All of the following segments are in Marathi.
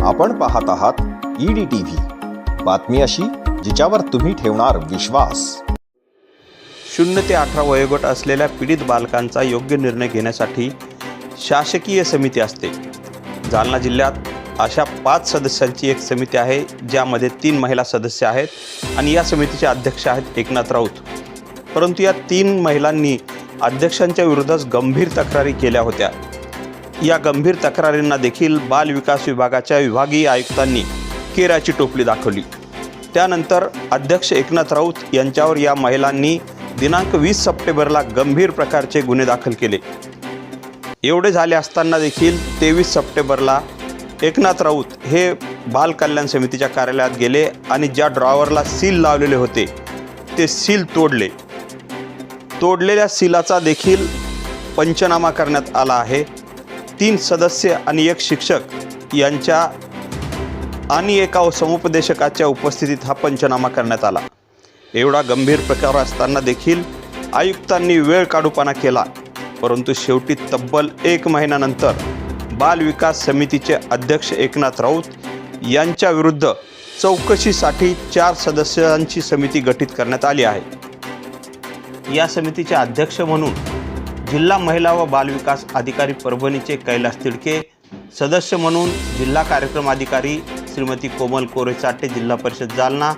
आपण पाहत आहात ईडी टी व्ही बातमी अशी जिच्यावर तुम्ही ठेवणार विश्वास. शून्य ते अठरा वयोगट असलेल्या पीडित बालकांचा योग्य निर्णय घेण्यासाठी शासकीय समिती असते. जालना जिल्ह्यात अशा पाच सदस्यांची एक समिती आहे ज्यामध्ये तीन महिला सदस्य आहेत आणि या समितीचे अध्यक्ष आहेत एकनाथ राऊत. परंतु या तीन महिलांनी अध्यक्षांच्या विरोधात गंभीर तक्रारी केल्या होत्या. या गंभीर तक्रारींना देखील बाल विकास विभागाच्या विभागीय आयुक्तांनी केराची टोपली दाखवली. त्यानंतर अध्यक्ष एकनाथ राऊत यांच्यावर या महिलांनी दिनांक वीस सप्टेंबरला गंभीर प्रकारचे गुन्हे दाखल केले. एवढे झाले असताना देखील तेवीस सप्टेंबरला एकनाथ राऊत हे बाल कल्याण समितीच्या कार्यालयात गेले आणि ज्या ड्रॉवरला सील लावलेले होते ते सील तोडले. तोडलेल्या सीलाचा देखील पंचनामा करण्यात आला आहे. तीन सदस्य आणि एक शिक्षक यांच्या आणि एका समुपदेशकाच्या उपस्थितीत हा पंचनामा करण्यात आला. एवढा गंभीर प्रकार असताना देखील आयुक्तांनी वेळ काढूपणा केला परंतु शेवटी तब्बल एक महिन्यानंतर बाल विकास समितीचे अध्यक्ष एकनाथ राऊत यांच्याविरुद्ध चौकशीसाठी चार सदस्यांची समिती गठीत करण्यात आली आहे. या समितीचे अध्यक्ष म्हणून जिल्हा महिला व बालविकास अधिकारी परभणीचे कैलास तिडके सदस्य म्हणून जिल्हा कार्यक्रम अधिकारी श्रीमती कोमल कोरेचाटे जिल्हा परिषद जालना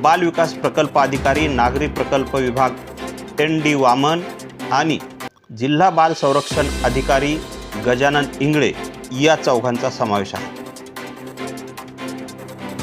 बाल विकास प्रकल्प अधिकारी नागरी प्रकल्प विभाग एन डी वामन आणि जिल्हा बाल संरक्षण अधिकारी गजानन इंगळे या चौघांचा समावेश आहे.